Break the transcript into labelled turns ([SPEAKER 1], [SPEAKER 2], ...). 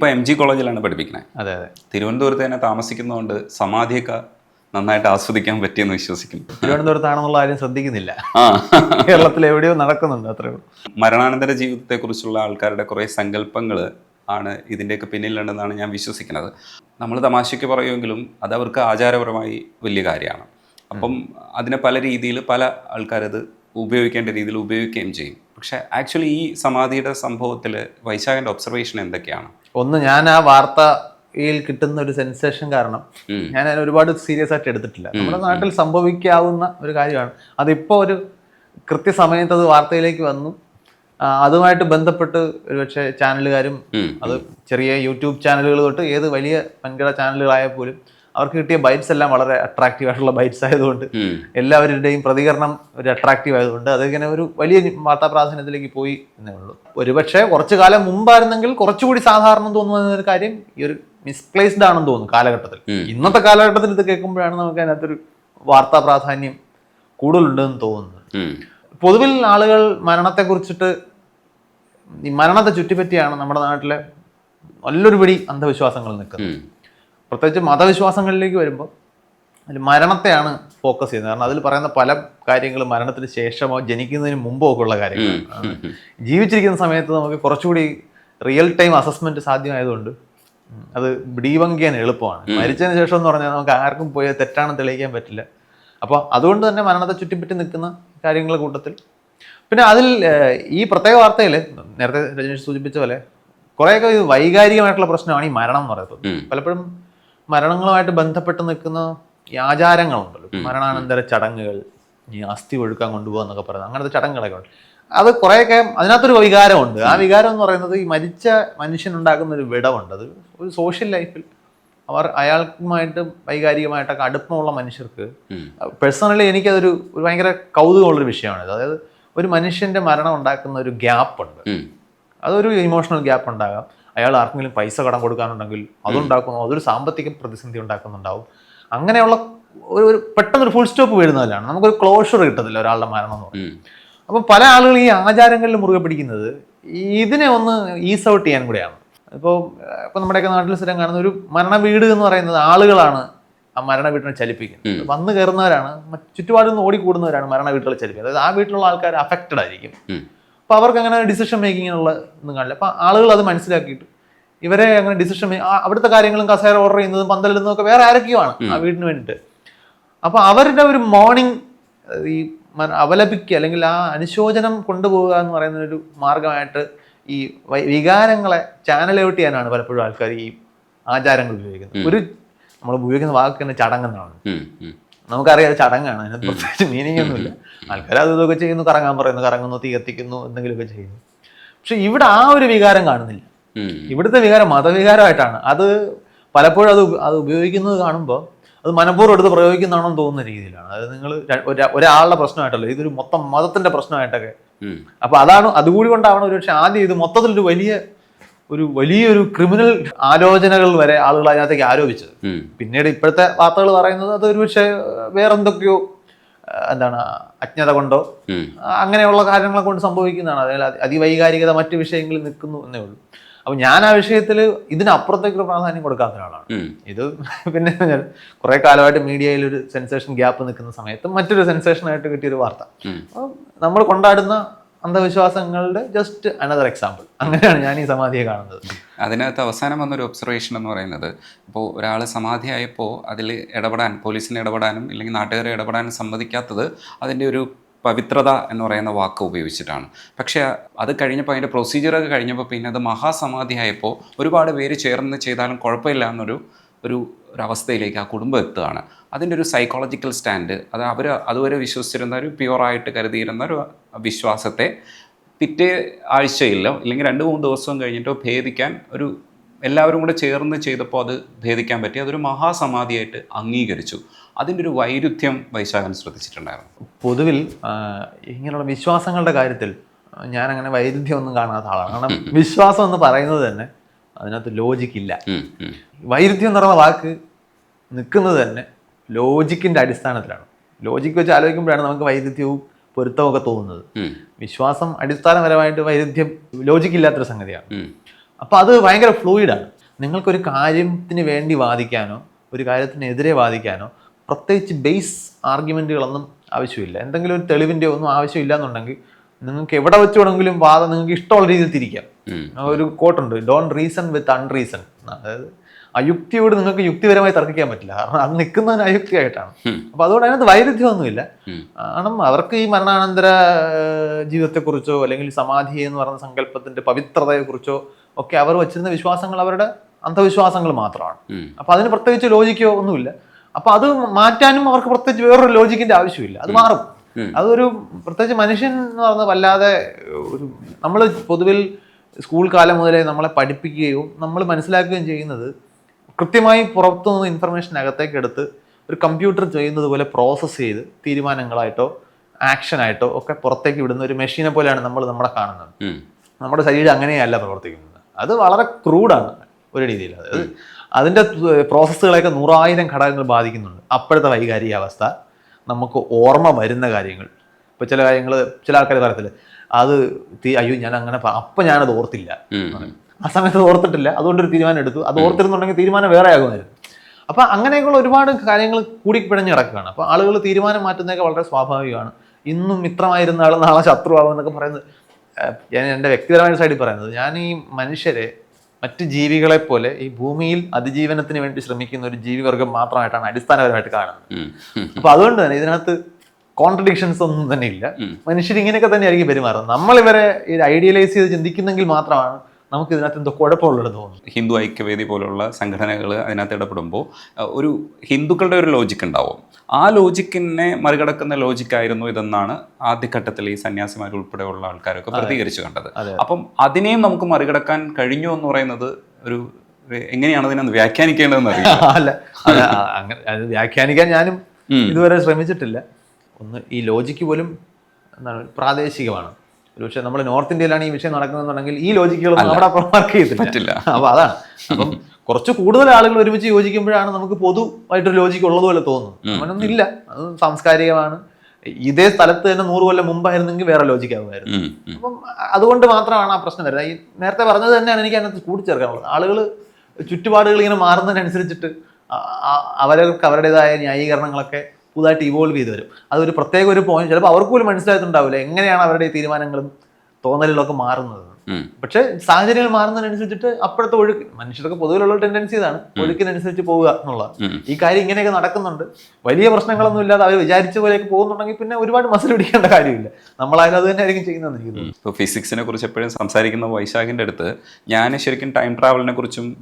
[SPEAKER 1] ഇപ്പൊ M G കോളേജിലാണ് പഠിപ്പിക്കുന്നത്
[SPEAKER 2] അതെ അതെ.
[SPEAKER 1] തിരുവനന്തപുരത്ത് തന്നെ താമസിക്കുന്നതുകൊണ്ട് സമാധിയൊക്കെ നന്നായിട്ട് ആസ്വദിക്കാൻ പറ്റിയെന്ന് വിശ്വസിക്കുന്നു.
[SPEAKER 2] തിരുവനന്തപുരത്താണെന്നുള്ള ആരും ശ്രദ്ധിക്കുന്നില്ല. കേരളത്തിൽ എവിടെയോ നടക്കുന്നുണ്ട് അത്രേ ഉള്ളൂ.
[SPEAKER 1] മരണാനന്തര ജീവിതത്തെക്കുറിച്ചുള്ള ആൾക്കാരുടെ കുറേ സങ്കല്പങ്ങൾ ആണ് ഇതിന്റെയൊക്കെ പിന്നിലുണ്ടെന്നാണ് ഞാൻ വിശ്വസിക്കുന്നത്. നമ്മൾ തമാശയ്ക്ക് പറയുമെങ്കിലും അത് അവർക്ക് ആചാരപരമായി വലിയ കാര്യമാണ്. അപ്പം അതിനെ പല രീതിയിൽ പല ആൾക്കാരത് ഉപയോഗിക്കേണ്ട രീതിയിൽ ഉപയോഗിക്കുകയും ചെയ്യും. പക്ഷേ ആക്ച്വലി ഈ സമാധിയുടെ സംഭവത്തിൽ വൈശാഖന്റെ ഒബ്സർവേഷൻ എന്തൊക്കെയാണ്?
[SPEAKER 2] ഒന്ന് ഞാൻ ആ വാർത്തയിൽ കിട്ടുന്ന ഒരു സെൻസേഷൻ കാരണം ഞാൻ അതിനെ ഒരുപാട് സീരിയസ് ആയിട്ട് എടുത്തിട്ടില്ല. നമ്മുടെ നാട്ടിൽ സംഭവിക്കാവുന്ന ഒരു കാര്യമാണ്. അതിപ്പോൾ ഒരു കൃത്യസമയത്ത് അത് വാർത്തയിലേക്ക് വന്നു. അതുമായിട്ട് ബന്ധപ്പെട്ട് ഒരുപക്ഷെ ചാനലുകാരും. അത് ചെറിയ യൂട്യൂബ് ചാനലുകൾ തൊട്ട് ഏത് വലിയ വൻകിട ചാനലുകളായ പോലും അവർക്ക് കിട്ടിയ ബൈറ്റ്സ് എല്ലാം വളരെ അട്രാക്റ്റീവ് ആയിട്ടുള്ള ബൈറ്റ്സ് ആയതുകൊണ്ട് എല്ലാവരുടെയും പ്രതികരണം ഒരു അട്രാക്റ്റീവ് ആയതുകൊണ്ട് അതിങ്ങനെ ഒരു വലിയ വാർത്താ പ്രാധാന്യത്തിലേക്ക് പോയി എന്നേ ഉള്ളൂ. ഒരുപക്ഷെ കുറച്ചു കാലം മുമ്പായിരുന്നെങ്കിൽ കുറച്ചുകൂടി സാധാരണ തോന്നുന്ന ഒരു കാര്യം ഈ ഒരു മിസ്പ്ലേസ്ഡ് ആണെന്ന് തോന്നുന്നു കാലഘട്ടത്തിൽ. ഇന്നത്തെ കാലഘട്ടത്തിൽ ഇത് കേൾക്കുമ്പോഴാണ് നമുക്ക് അതിനകത്തൊരു വാർത്താ പ്രാധാന്യം കൂടുതലുണ്ടെന്ന് തോന്നുന്നത്. പൊതുവിൽ ആളുകൾ മരണത്തെ കുറിച്ചിട്ട് ഈ മരണത്തെ ചുറ്റിപ്പറ്റിയാണ് നമ്മുടെ നാട്ടിലെ നല്ലൊരു പിടി അന്ധവിശ്വാസങ്ങൾ നിൽക്കുന്നത്. പ്രത്യേകിച്ച് മതവിശ്വാസങ്ങളിലേക്ക് വരുമ്പോൾ അതിൽ മരണത്തെയാണ് ഫോക്കസ് ചെയ്യുന്നത്. കാരണം അതിൽ പറയുന്ന പല കാര്യങ്ങളും മരണത്തിന് ശേഷമോ ജനിക്കുന്നതിന് മുമ്പോ ഒക്കെ ഉള്ള
[SPEAKER 1] കാര്യങ്ങൾ
[SPEAKER 2] ജീവിച്ചിരിക്കുന്ന സമയത്ത് നമുക്ക് കുറച്ചുകൂടി റിയൽ ടൈം അസസ്മെന്റ് സാധ്യമായതുകൊണ്ട് അത് ഡീവങ്കിയാൻ എളുപ്പമാണ്. മരിച്ചതിന് ശേഷം എന്ന് പറഞ്ഞാൽ നമുക്ക് ആർക്കും പോയി തെറ്റാണെന്ന് തെളിയിക്കാൻ പറ്റില്ല. അപ്പോൾ അതുകൊണ്ട് തന്നെ മരണത്തെ ചുറ്റിപ്പറ്റി നിൽക്കുന്ന കാര്യങ്ങളുടെ കൂട്ടത്തിൽ. പിന്നെ അതിൽ ഈ പ്രത്യേക വാർത്തയിൽ നേരത്തെ രജനീഷ് സൂചിപ്പിച്ച പോലെ കുറേയൊക്കെ ഇത് വൈകാരികമായിട്ടുള്ള പ്രശ്നമാണ് ഈ മരണം എന്ന് പറയുന്നത്. പലപ്പോഴും മരണങ്ങളുമായിട്ട് ബന്ധപ്പെട്ട് നിൽക്കുന്ന ഈ ആചാരങ്ങളുണ്ടല്ലോ. മരണാനന്തര ചടങ്ങുകൾ ഈ അസ്ഥി ഒഴുക്കാൻ കൊണ്ടുപോകുക എന്നൊക്കെ പറയുന്നത്. അങ്ങനത്തെ ചടങ്ങുകളൊക്കെ ഉണ്ട്. അത് കുറേയൊക്കെ അതിനകത്തൊരു വികാരമുണ്ട്. ആ വികാരം എന്ന് പറയുന്നത് ഈ മരിച്ച മനുഷ്യനുണ്ടാക്കുന്ന ഒരു വിടവുണ്ട്. അത് ഒരു സോഷ്യൽ ലൈഫിൽ അവർ അയാൾക്കുമായിട്ട് വൈകാരികമായിട്ടൊക്കെ അടുപ്പമുള്ള മനുഷ്യർക്ക്. പേഴ്സണലി എനിക്കതൊരു ഒരു ഭയങ്കര കൗതുകമുള്ളൊരു വിഷയമാണിത്. അതായത് ഒരു മനുഷ്യന്റെ മരണം ഉണ്ടാക്കുന്ന ഒരു ഗ്യാപ്പ് ഉണ്ട്. അതൊരു ഇമോഷണൽ ഗ്യാപ്പ് ഉണ്ടാകാം അയാൾ ആർക്കെങ്കിലും പൈസ കടം കൊടുക്കാനുണ്ടെങ്കിൽ അതുണ്ടാക്കുന്നു അതൊരു സാമ്പത്തിക പ്രതിസന്ധി ഉണ്ടാക്കുന്നുണ്ടാവും. അങ്ങനെയുള്ള ഒരു ഒരു പെട്ടെന്നൊരു ഫുൾ സ്റ്റോപ്പ് വീഴുന്നതിലാണ് നമുക്കൊരു ക്ലോഷർ കിട്ടത്തില്ല ഒരാളുടെ മരണം എന്ന് പറയുന്നത്. അപ്പം പല ആളുകൾ ഈ ആചാരങ്ങളിൽ മുറുകെ പിടിക്കുന്നത് ഇതിനെ ഒന്ന് ഈസ് ഔട്ട് ചെയ്യാൻ കൂടെയാണ്. ഇപ്പോൾ ഇപ്പം നമ്മുടെയൊക്കെ നാട്ടിൽ സ്ഥിരം കാണുന്ന ഒരു മരണ വീട് എന്ന് പറയുന്നത് ആളുകളാണ് ആ മരണ വീട്ടിനെ ചലിപ്പിക്കുന്നത്. വന്ന് കയറുന്നവരാണ് ചുറ്റുപാടിൽ നിന്ന് ഓടിക്കൂടുന്നവരാണ് മരണ വീട്ടുകളെ ചലിപ്പിക്കുന്നത്. അതായത് ആ വീട്ടിലുള്ള ആൾക്കാർ അഫക്റ്റഡ് ആയിരിക്കും. അപ്പോൾ അവർക്ക് അങ്ങനെ ഡിസിഷൻ മേക്കിങ്ങിനുള്ള ഒന്നും കാണില്ല. അപ്പോൾ ആളുകൾ അത് മനസ്സിലാക്കിയിട്ട് ഇവരെ അങ്ങനെ ഡിസിഷൻ അവിടുത്തെ കാര്യങ്ങളും കസേര ഓർഡർ ചെയ്യുന്നതും പന്തലിടുന്നതും ഒക്കെ വേറെ ആരൊക്കെയോ ആണ് ആ വീടിന് വേണ്ടിയിട്ട്. അപ്പോൾ അവരുടെ ഒരു മോർണിംഗ് ഈ അവലപിക്കുക അല്ലെങ്കിൽ ആ അനുശോചനം കൊണ്ടുപോകുക എന്ന് പറയുന്ന ഒരു മാർഗമായിട്ട് ഈ വികാരങ്ങളെ ചാനൽ ഔട്ട് ചെയ്യാനാണ് പലപ്പോഴും ആൾക്കാർ ഈ ആചാരങ്ങൾ ഉപയോഗിക്കുന്നത്. ഒരു നമ്മൾ ഉപയോഗിക്കുന്ന വാക്ക് തന്നെ ചടങ്ങെന്നാണ്. നമുക്കറിയാം ചടങ്ങാണ്. അതിന് പ്രത്യേകിച്ച് മീനിങ് ഒന്നുമില്ല. ആൾക്കാർ അത് ഇതൊക്കെ ചെയ്യുന്നു കറങ്ങാൻ പറയുന്നു കറങ്ങുന്നു തീ കത്തിക്കുന്നു എന്തെങ്കിലുമൊക്കെ ചെയ്യുന്നു. പക്ഷെ ഇവിടെ ആ ഒരു വികാരം കാണുന്നില്ല. ഇവിടുത്തെ വികാരം മതവികാരമായിട്ടാണ്. അത് പലപ്പോഴും അത് അത് ഉപയോഗിക്കുന്നത് കാണുമ്പോൾ അത് മനഃപൂർവം എടുത്ത് പ്രയോഗിക്കുന്നതാണെന്ന് തോന്നുന്ന രീതിയിലാണ്. അതായത് നിങ്ങൾ ഒരാളുടെ പ്രശ്നമായിട്ടല്ലോ ഇതൊരു മൊത്തം മതത്തിന്റെ പ്രശ്നമായിട്ടൊക്കെ. അപ്പൊ അതാണ് അതുകൂടി കൊണ്ടാവണം ഒരു പക്ഷെ ആദ്യം ഇത് മൊത്തത്തിലൊരു വലിയ ഒരു വലിയൊരു ക്രിമിനൽ ആലോചനകൾ വരെ ആളുകൾ അതിനകത്തേക്ക് ആരോപിച്ചത്. പിന്നീട് ഇപ്പോഴത്തെ വാർത്തകൾ പറയുന്നത് അത് ഒരുപക്ഷെ വേറെന്തൊക്കെയോ എന്താണ് അജ്ഞത കൊണ്ടോ അങ്ങനെയുള്ള കാര്യങ്ങളെ കൊണ്ട് സംഭവിക്കുന്നതാണ്. അതായത് അതിവൈകാരികത മറ്റു വിഷയങ്ങളിൽ നിൽക്കുന്നു എന്നേ ഉള്ളൂ. അപ്പൊ ഞാൻ ആ വിഷയത്തിൽ ഇതിനപ്പുറത്തേക്കുള്ള പ്രാധാന്യം കൊടുക്കാത്ത ഒരാളാണ്. ഇത് പിന്നെ കുറെ കാലമായിട്ട് മീഡിയയിൽ ഒരു സെൻസേഷൻ ഗ്യാപ്പ് നിൽക്കുന്ന സമയത്ത് മറ്റൊരു സെൻസേഷനായിട്ട് കിട്ടിയൊരു വാർത്ത. നമ്മൾ കൊണ്ടാടുന്ന അന്ധവിശ്വാസങ്ങളുടെ ജസ്റ്റ് അനദർ എക്സാമ്പിൾ അങ്ങനെയാണ് ഞാൻ ഈ സമാധിയെ കാണുന്നത്.
[SPEAKER 1] അതിനകത്ത് അവസാനം വന്നൊരു ഒബ്സർവേഷൻ എന്ന് പറയുന്നത് ഇപ്പോൾ ഒരാൾ സമാധിയായപ്പോൾ അതിൽ ഇടപെടാൻ പോലീസിന് ഇടപെടാനും ഇല്ലെങ്കിൽ നാട്ടുകാരെ ഇടപെടാനും സമ്മതിക്കാത്തത് അതിന്റെ ഒരു പവിത്രത എന്ന് പറയുന്ന വാക്ക് ഉപയോഗിച്ചിട്ടാണ്. പക്ഷേ അത് കഴിഞ്ഞപ്പോൾ അതിന്റെ പ്രൊസീജിയറൊക്കെ കഴിഞ്ഞപ്പോൾ പിന്നെ അത് മഹാസമാധിയായപ്പോൾ ഒരുപാട് പേര് ചേർന്ന് ചെയ്താലും കുഴപ്പമില്ല എന്നൊരു ഒരു ഒരു അവസ്ഥയിലേക്ക് ആ കുടുംബം എത്തുകയാണ്. അതിന്റെ ഒരു സൈക്കോളജിക്കൽ സ്റ്റാൻഡ് അത് അവർ അതുവരെ വിശ്വസിച്ചിരുന്ന ഒരു പ്യുവറായിട്ട് കരുതിയിരുന്ന ഒരു വിശ്വാസത്തെ പിറ്റേ ആഴ്ചയിലോ ഇല്ലെങ്കിൽ രണ്ട് മൂന്ന് ദിവസം കഴിഞ്ഞിട്ടോ ഭേദിക്കാൻ ഒരു എല്ലാവരും കൂടെ ചേർന്ന് ചെയ്തപ്പോൾ അത് ഭേദിക്കാൻ പറ്റി. അതൊരു മഹാസമാധിയായിട്ട് അംഗീകരിച്ചു. അതിന്റെ ഒരു വൈരുദ്ധ്യം വൈശാഖൻ ശ്രദ്ധിച്ചിട്ടുണ്ടായിരുന്നു.
[SPEAKER 2] പൊതുവിൽ ഇങ്ങനെയുള്ള വിശ്വാസങ്ങളുടെ കാര്യത്തിൽ ഞാൻ അങ്ങനെ വൈരുദ്ധ്യം ഒന്നും കാണാത്ത ആളാണ്. കാരണം വിശ്വാസം എന്ന് പറയുന്നത് തന്നെ അതിനകത്ത് ലോജിക്ക് ഇല്ല.
[SPEAKER 1] ഉം, ഉം,
[SPEAKER 2] വൈരുദ്ധ്യം എന്ന് പറയുന്ന വാക്ക് നിൽക്കുന്നത് തന്നെ ലോജിക്കിന്റെ അടിസ്ഥാനത്തിലാണ്. ലോജിക്ക് വെച്ച് ആലോചിക്കുമ്പോഴാണ് നമുക്ക് വൈരുദ്ധ്യവും പൊരുത്തവും ഒക്കെ തോന്നുന്നത്. വിശ്വാസം അടിസ്ഥാനപരമായിട്ട് വൈരുദ്ധ്യം ലോജിക്ക് ഇല്ലാത്തൊരു സംഗതിയാണ്.
[SPEAKER 1] അപ്പൊ
[SPEAKER 2] അപ്പോൾ അത് ഭയങ്കര ഫ്ലൂയിഡാണ് നിങ്ങൾക്കൊരു കാര്യത്തിന് വേണ്ടി വാദിക്കാനോ ഒരു കാര്യത്തിനെതിരെ വാദിക്കാനോ പ്രത്യേകിച്ച് ബേസ് ആർഗ്യുമെന്റുകളൊന്നും ആവശ്യമില്ല. എന്തെങ്കിലും ഒരു തെളിവിന്റെ ഒന്നും ആവശ്യമില്ല എന്നുണ്ടെങ്കിൽ നിങ്ങൾക്ക് എവിടെ വെച്ച് വേണമെങ്കിലും വാദം നിങ്ങൾക്ക് ഇഷ്ടമുള്ള രീതിയിൽ തിരിക്കാം. ഒരു കോട്ടുണ്ട് ഡോൺ റീസൺ വിത്ത് അൺറീസൺ അതായത് അയുക്തിയോട് നിങ്ങൾക്ക് യുക്തിപരമായി തർക്കിക്കാൻ പറ്റില്ല. കാരണം അത് നിൽക്കുന്നതിന് അയുക്തിയായിട്ടാണ്. അപ്പൊ അതുകൊണ്ട് അതിനകത്ത് വൈരുദ്ധ്യമൊന്നുമില്ല. കാരണം അവർക്ക് ഈ മരണാനന്തര ജീവിതത്തെക്കുറിച്ചോ അല്ലെങ്കിൽ സമാധി എന്ന് പറയുന്ന സങ്കല്പത്തിന്റെ പവിത്രതയെക്കുറിച്ചോ ഒക്കെ അവർ വച്ചിരുന്ന വിശ്വാസങ്ങൾ അവരുടെ അന്ധവിശ്വാസങ്ങൾ മാത്രമാണ്. അപ്പൊ അതിന് പ്രത്യേകിച്ച് ലോജിക്കോ ഒന്നുമില്ല. അപ്പൊ അത് മാറ്റാനും അവർക്ക് പ്രത്യേകിച്ച് വേറൊരു ലോജിക്കിന്റെ ആവശ്യമില്ല. അത് മാറും. അതൊരു പ്രത്യേകിച്ച് മനുഷ്യൻ എന്ന് പറഞ്ഞ വല്ലാതെ ഒരു നമ്മൾ പൊതുവിൽ സ്കൂൾ കാലം മുതലേ നമ്മളെ പഠിപ്പിക്കുകയും നമ്മൾ മനസ്സിലാക്കുകയും ചെയ്യുന്നത് കൃത്യമായി പുറത്തുനിന്ന് ഇൻഫർമേഷൻ അകത്തേക്ക് എടുത്ത് ഒരു കമ്പ്യൂട്ടർ ചെയ്യുന്നത് പോലെ പ്രോസസ്സ് ചെയ്ത് തീരുമാനങ്ങളായിട്ടോ ആക്ഷനായിട്ടോ ഒക്കെ പുറത്തേക്ക് വിടുന്ന ഒരു മെഷീനെ പോലെയാണ് നമ്മൾ നമ്മളെ കാണുന്നത്. നമ്മുടെ ശരീരം അങ്ങനെയല്ല പ്രവർത്തിക്കുന്നത്. അത് വളരെ ക്രൂഡാണ് ഒരു രീതിയിൽ. അതായത് അതിന്റെ പ്രോസസ്സുകളെയൊക്കെ നൂറായിരം ഘടകങ്ങൾ ബാധിക്കുന്നുണ്ട്. അപ്പോഴത്തെ വൈകാരികാവസ്ഥ നമുക്ക് ഓർമ്മ വരുന്ന കാര്യങ്ങൾ. ഇപ്പോൾ ചില കാര്യങ്ങൾ ചില ആൾക്കാർ പറയത്തില്ല അത് തീ അയ്യോ ഞാൻ അങ്ങനെ അപ്പൊ ഞാനത് ഓർത്തില്ല ആ സമയത്ത് അത് ഓർത്തിട്ടില്ല. അതുകൊണ്ട് ഒരു തീരുമാനം എടുത്തു. അത് ഓർത്തിരുന്നുണ്ടെങ്കിൽ തീരുമാനം വേറെ ആകുമായിരുന്നു. അപ്പൊ അങ്ങനെയൊക്കെയുള്ള ഒരുപാട് കാര്യങ്ങൾ കൂടിപ്പിഴഞ്ഞ് കിടക്കുകയാണ്. അപ്പോൾ ആളുകൾ തീരുമാനം മാറ്റുന്നതൊക്കെ വളരെ സ്വാഭാവികമാണ്. ഇന്നും മിത്രമായിരുന്ന ആൾ നാളെ ശത്രുവാകും എന്നൊക്കെ പറയുന്നത് ഞാൻ എന്റെ വ്യക്തിപരമായ സൈഡിൽ പറയുന്നത് ഞാൻ ഈ മനുഷ്യരെ മറ്റ് ജീവികളെ പോലെ ഈ ഭൂമിയിൽ അതിജീവനത്തിന് വേണ്ടി ശ്രമിക്കുന്ന ഒരു ജീവിവർഗം മാത്രമായിട്ടാണ് അടിസ്ഥാനപരമായിട്ട് കാണുന്നത്. അപ്പൊ അതുകൊണ്ട് തന്നെ ഇതിനകത്ത് കോൺട്രഡിക്ഷൻസ് ഒന്നും തന്നെ ഇല്ല. മനുഷ്യർ ഇങ്ങനെയൊക്കെ തന്നെയായിരിക്കും പെരുമാറുന്നത് നമ്മൾ ഇവരെ ഐഡിയലൈസ് ചെയ്ത് ചിന്തിക്കുന്നെങ്കിൽ മാത്രമാണ് നമുക്ക് ഇതിനകത്ത് എന്തോ കുഴപ്പമുള്ളത് തോന്നുന്നു.
[SPEAKER 1] ഹിന്ദു ഐക്യവേദി പോലുള്ള സംഘടനകൾ അതിനകത്ത് ഇടപെടുമ്പോൾ ഒരു ഹിന്ദുക്കളുടെ ഒരു ലോജിക്ക് ഉണ്ടാവും. ആ ലോജിക്കിനെ മറികടക്കുന്ന ലോജിക്കായിരുന്നു ഇതെന്നാണ് ആദ്യഘട്ടത്തിൽ ഈ സന്യാസിമാർ ഉൾപ്പെടെയുള്ള ആൾക്കാരൊക്കെ പ്രതികരിച്ചു കണ്ടത്. അപ്പം അതിനെയും നമുക്ക് മറികടക്കാൻ കഴിഞ്ഞു എന്ന് പറയുന്നത് ഒരു എങ്ങനെയാണ് അതിനെ വ്യാഖ്യാനിക്കേണ്ടതെന്ന് അറിയാം
[SPEAKER 2] അല്ല അങ്ങനെ അത് വ്യാഖ്യാനിക്കാൻ ഞാനും ഇതുവരെ ശ്രമിച്ചിട്ടില്ല. ഒന്ന് ഈ ലോജിക്ക് പോലും എന്താണ് പ്രാദേശികമാണ്. ഒരുപക്ഷെ നമ്മൾ നോർത്ത് ഇന്ത്യയിലാണ് ഈ വിഷയം നടക്കുന്നതെന്നുണ്ടെങ്കിൽ ഈ ലോജിക്കുകളൊന്നും അവിടെ വർക്ക് ചെയ്തിട്ടില്ല
[SPEAKER 1] അപ്പോൾ
[SPEAKER 2] അപ്പൊ അതാണ്. അപ്പം കുറച്ച് കൂടുതൽ ആളുകൾ ഒരുമിച്ച് യോജിക്കുമ്പോഴാണ് നമുക്ക് പൊതുവായിട്ടൊരു ലോജിക്ക് ഉള്ളതുപോലെ തോന്നുന്നത്. അങ്ങനൊന്നും ഇല്ല. അത് സാംസ്കാരികമാണ്. ഇതേ സ്ഥലത്ത് തന്നെ നൂറ് കൊല്ലം മുമ്പായിരുന്നെങ്കിൽ വേറെ ലോജിക്ക് ആകുമായിരുന്നു
[SPEAKER 1] ഉം. ഉം.
[SPEAKER 2] അപ്പം അതുകൊണ്ട് മാത്രമാണ് ആ പ്രശ്നം വരുന്നത്. ഈ നേരത്തെ പറഞ്ഞത് തന്നെയാണ് എനിക്ക് അതിനകത്ത് കൂട്ടിച്ചേർക്കാനുള്ളത് ആളുകൾ ചുറ്റുപാടുകൾ ഇങ്ങനെ മാറുന്നതിനനുസരിച്ചിട്ട് അവർക്ക് അവരുടേതായ ന്യായീകരണങ്ങളൊക്കെ പുതുതായിട്ട് ഇവോൾവ് ചെയ്ത് വരും. അതൊരു പ്രത്യേക ഒരു പോയിന്റ് ചിലപ്പോൾ അവർക്ക് പോലും മനസ്സിലായിട്ടുണ്ടാവില്ല എങ്ങനെയാണ് അവരുടെ ഈ തീരുമാനങ്ങളും തോന്നലുകളൊക്കെ മാറുന്നത്. പക്ഷെ സാഹചര്യങ്ങൾ മാറുന്നതിനനുസരിച്ചിട്ട് അപ്പോഴത്തെ ഒഴുക്ക് മനുഷ്യർക്ക് പൊതുവിലുള്ള ടെൻഡൻസി ഇതാണ്. ഒഴുക്കിനനുസരിച്ച് പോവുക എന്നുള്ളത്. ഈ കാര്യം ഇങ്ങനെയൊക്കെ നടക്കുന്നുണ്ട്. വലിയ പ്രശ്നങ്ങളൊന്നും ഇല്ലാതെ അവർ വിചാരിച്ച പോലെയൊക്കെ പോകുന്നുണ്ടെങ്കിൽ പിന്നെ ഒരുപാട് മസിൽ പിടിക്കേണ്ട കാര്യമില്ല. നമ്മളായാലും അത് തന്നെ ആയിരിക്കും ചെയ്യുന്നതെന്ന് എനിക്ക് തോന്നുന്നു.
[SPEAKER 1] ഇപ്പോൾ ഫിസിക്സിനെ കുറിച്ച് എപ്പോഴും സംസാരിക്കുന്ന വൈശാഖിന്റെ അടുത്ത് ഞാൻ ശരിക്കും ടൈം ട്രാവലിനെ കുറിച്ചും